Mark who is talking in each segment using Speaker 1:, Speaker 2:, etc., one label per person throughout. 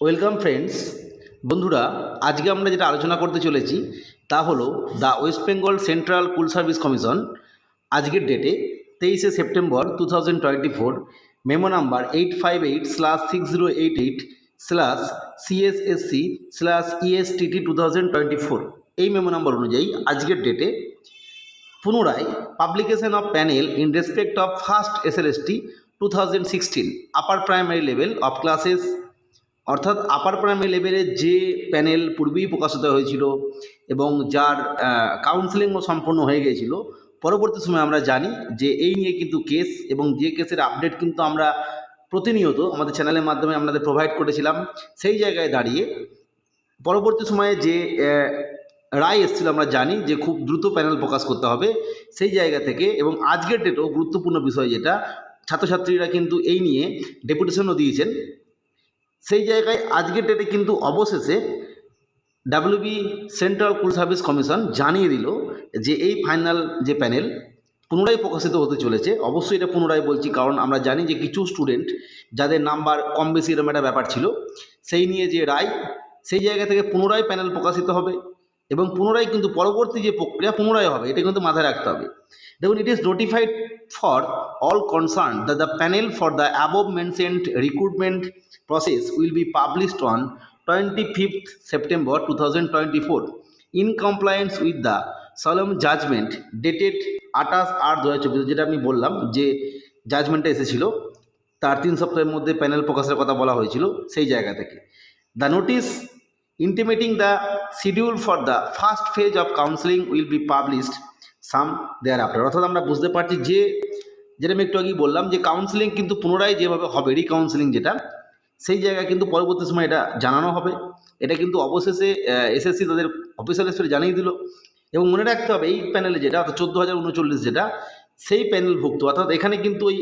Speaker 1: Welcome friends বন্ধুরা, আজকে আমরা যেটা আলোচনা করতে চলেছি, তা হলো the west Bengal central school service commission আজকের ডেটে তেইশে September two thousand twenty four memo number eight five eight slash six zero eight eight slash CSSC slash ESTT two thousand twenty four এই মেমো নাম্বার অনুযায়ী আজকের ডেটে পুনরায় publication of panel in respect of first SLST two thousand sixteen upper primary level of classes অর্থাৎ upper primary লেভেলের যে panel পূর্বেই প্রকাশিত হয়েছিল এবং যার কাউন্সেলিংও সম্পন্ন হয়ে গিয়েছিল, পরবর্তী সময় আমরা জানি যে এই নিয়ে কিন্তু কেস এবং যে কেসের আপডেট কিন্তু আমরা প্রতিনিয়ত আমাদের চ্যানেলের মাধ্যমে আপনাদের প্রোভাইড করেছিলাম, সেই জায়গায় দাঁড়িয়ে পরবর্তী সময়ে যে রায় এসেছিল আমরা জানি যে খুব দ্রুত প্যানেল প্রকাশ করতে হবে, সেই জায়গা থেকে এবং আজকের ডেটেও গুরুত্বপূর্ণ বিষয় যেটা, ছাত্রছাত্রীরা কিন্তু এই নিয়ে ডেপুটেশনও দিয়েছেন। সেই জায়গায় আজকের ডেটে কিন্তু অবশেষে WB central school service commission জানিয়ে দিল যে এই ফাইনাল যে প্যানেল পুনরায় প্রকাশিত হতে চলেছে। অবশ্যই এটা পুনরায় বলছি, কারণ আমরা জানি যে কিছু স্টুডেন্ট যাদের নাম্বার কম বেশি এরকম একটা ব্যাপার ছিল, সেই নিয়ে যে রায়, সেই জায়গা থেকে পুনরায় প্যানেল প্রকাশিত হবে। এবং পুনরায় কিন্তু পরবর্তী যে প্রক্রিয়া পুনরায় হবে, এটা কিন্তু মাথায় রাখতে হবে। দেখুন it is notified for all concern the the panel for the above mentioned recruitment process will be published on 25th September 2024 in compliance with the সলম judgement dated আঠাশ আট দু হাজার যেটা আমি বললাম যে জাজমেন্টটা এসেছিল, তার তিন সপ্তাহের মধ্যে প্যানেল প্রকাশের কথা বলা হয়েছিল সেই জায়গা থেকে। The notice intimating the schedule for the first phase of counselling will be published some there অর্থাৎ আমরা বুঝতে পারছি যে, যেটা আমি একটু আগেই বললাম যে কাউন্সিলিং কিন্তু পুনরায় যেভাবে হবে রিকাউন্সিলিং যেটা, সেই জায়গায় কিন্তু পরবর্তী সময় এটা জানানো হবে। এটা কিন্তু অবশেষে এসএসসি তাদের অফিসিয়াল স্টোরে জানিয়ে দিল। এবং মনে রাখতে হবে, এই প্যানেলে যেটা, অর্থাৎ চোদ্দ হাজার উনচল্লিশ যেটা, সেই প্যানেলভুক্ত অর্থাৎ এখানে কিন্তু ওই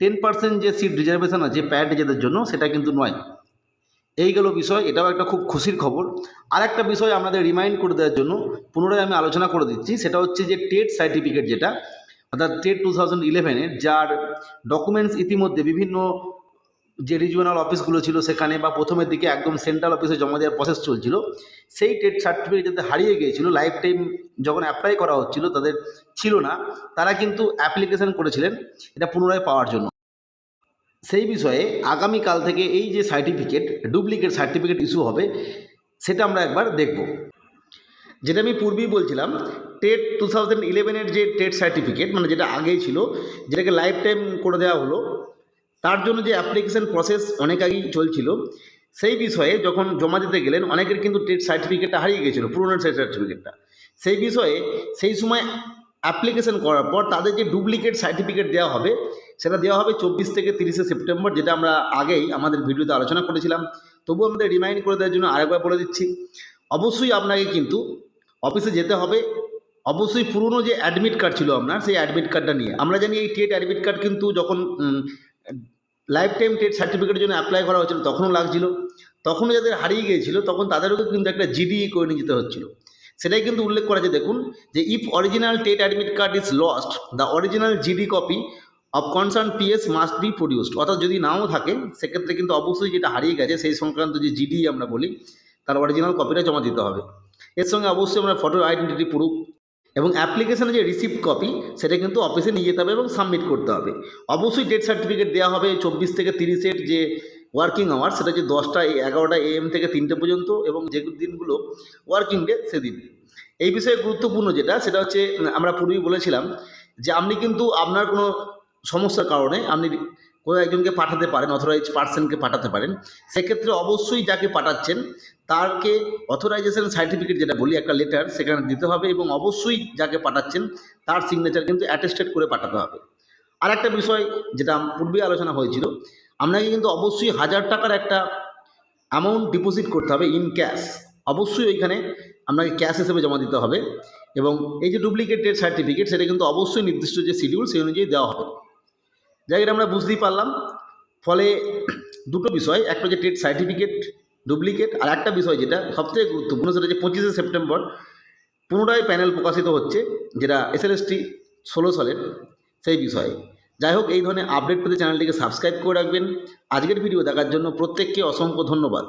Speaker 1: টেন পার্সেন্ট যে সিট রিজার্ভেশন আছে প্যাড যাদের জন্য, সেটা কিন্তু নয়। এই গেল বিষয়, এটাও একটা খুব খুশির খবর। আর একটা বিষয় আপনাদের রিমাইন্ড করে দেওয়ার জন্য, পুনরায় আমি আলোচনা করে দিচ্ছি, সেটা হচ্ছে যে টেট সার্টিফিকেট যেটা, অর্থাৎ টেট টু থাউজেন্ড ইলেভেনের যার ডকুমেন্টস ইতিমধ্যে বিভিন্ন যে রিজিওনাল অফিসগুলো ছিল সেখানে বা প্রথমের দিকে একদম সেন্ট্রাল অফিসে জমা দেওয়ার প্রসেস চলছিল, সেই টেট সার্টিফিকেট যাতে হারিয়ে গিয়েছিল লাইফ টাইম যখন অ্যাপ্লাই করা হচ্ছিল, তাদের ছিল না, তারা কিন্তু অ্যাপ্লিকেশন করেছিলেন, এটা পুনরায় পাওয়ার জন্য। সেই বিষয়ে আগামীকাল থেকে এই যে সার্টিফিকেট ডুপ্লিকেট সার্টিফিকেট ইস্যু হবে, সেটা আমরা একবার দেখব। যেটা আমি পূর্বেই বলছিলাম টেট টু থাউজেন্ড ইলেভেনের যে টেট সার্টিফিকেট মানে যেটা আগেই ছিল, যেটাকে লাইফ টাইম করে দেওয়া হলো, তার জন্য যে অ্যাপ্লিকেশন প্রসেস অনেক আগেই চলছিল, সেই বিষয়ে যখন জমা দিতে গেলেন, অনেকের কিন্তু টেট সার্টিফিকেটটা হারিয়ে গেছিল পুরোনো টেট সার্টিফিকেটটা সেই বিষয়ে সেই সময় অ্যাপ্লিকেশন করার পর তাদের যে ডুপ্লিকেট সার্টিফিকেট দেওয়া হবে সেটা দেওয়া হবে চব্বিশ থেকে তিরিশে সেপ্টেম্বর, যেটা আমরা আগেই আমাদের ভিডিওতে আলোচনা করেছিলাম। তবুও আমাদের রিমাইন্ড করে দেওয়ার জন্য আরেকবার বলে দিচ্ছি, অবশ্যই আপনাকে কিন্তু অফিসে যেতে হবে। অবশ্যই পুরনো যে অ্যাডমিট কার্ড ছিল আপনার, সেই অ্যাডমিট কার্ডটা নিয়ে। আমরা জানি এই টেট অ্যাডমিট কার্ড কিন্তু যখন লাইফ টাইম টেট সার্টিফিকেটের জন্য অ্যাপ্লাই করা হচ্ছিল তখনও লাগছিল। তখনও যাদের হারিয়ে গিয়েছিল, তখন তাদেরকে কিন্তু একটা জিডি করে নিয়ে যেতে হচ্ছিল। সেটাই কিন্তু উল্লেখ করা আছে। দেখুন, যে if original TET admit card is lost the original GD copy of concern PS must be produced অর্থাৎ যদি নাও থাকে, সেক্ষেত্রে কিন্তু অবশ্যই যেটা হারিয়ে গেছে, সেই সংক্রান্ত যে জিডি আমরা বলি, তার অরিজিনাল কপিটা জমা দিতে হবে। এর সঙ্গে অবশ্যই আমরা ফটো আইডেন্টিটি প্রুফ এবং অ্যাপ্লিকেশনের যে রিসিপ্ট কপি সেটা কিন্তু অফিসে নিয়ে যেতে হবে এবং সাবমিট করতে হবে। অবশ্যই ডেট সার্টিফিকেট দেওয়া হবে চব্বিশ থেকে তিরিশের যে ওয়ার্কিং আওয়ার সেটা যে দশটা, এগারোটা এএম থেকে তিনটে পর্যন্ত এবং যে দিনগুলো ওয়ার্কিং ডে সেদিন। এই বিষয়ে গুরুত্বপূর্ণ যেটা, সেটা হচ্ছে, আমরা পূর্বেই বলেছিলাম যে আপনি কিন্তু আপনার কোনো সমস্যার কারণে আপনি কোনো একজনকে পাঠাতে পারেন অথরাইজ পার্সনকে পাঠাতে পারেন। সেক্ষেত্রে অবশ্যই যাকে পাঠাচ্ছেন, তারকে অথরাইজেশন সার্টিফিকেট যেটা বলি, একটা লেটার সেখানে দিতে হবে এবং অবশ্যই যাকে পাঠাচ্ছেন, তার সিগনেচার কিন্তু অ্যাটেস্টেড করে পাঠাতে হবে। আর একটা বিষয় যেটা পূর্বেই আলোচনা হয়েছিল, আপনাকে কিন্তু অবশ্যই হাজার টাকার একটা অ্যামাউন্ট ডিপোজিট করতে হবে ইন ক্যাশ অবশ্যই ওইখানে আপনাকে ক্যাশ হিসেবে জমা দিতে হবে এবং এই যে ডুপ্লিকেটেড সার্টিফিকেট সেটা কিন্তু অবশ্যই নির্দিষ্ট যে শিডিউল সেই অনুযায়ী দেওয়া হবে। এটা আমরা বুঝতেই পারলাম। ফলে দুটো বিষয় একটা যে টেট সার্টিফিকেট ডুপ্লিকেট আর একটা বিষয় যেটা সবথেকে গুরুত্বপূর্ণ, সেটা হচ্ছে পঁচিশে সেপ্টেম্বর। পুনরায় প্যানেল প্রকাশিত হচ্ছে, যেটা এসএলএসটি ষোলো সালের সেই বিষয়ে। যাই হোক, এই ধরনের আপডেট পেতে চ্যানেলটিকে সাবস্ক্রাইব করে রাখবেন। আজকের ভিডিও দেখার জন্য প্রত্যেককে অসংখ্য ধন্যবাদ।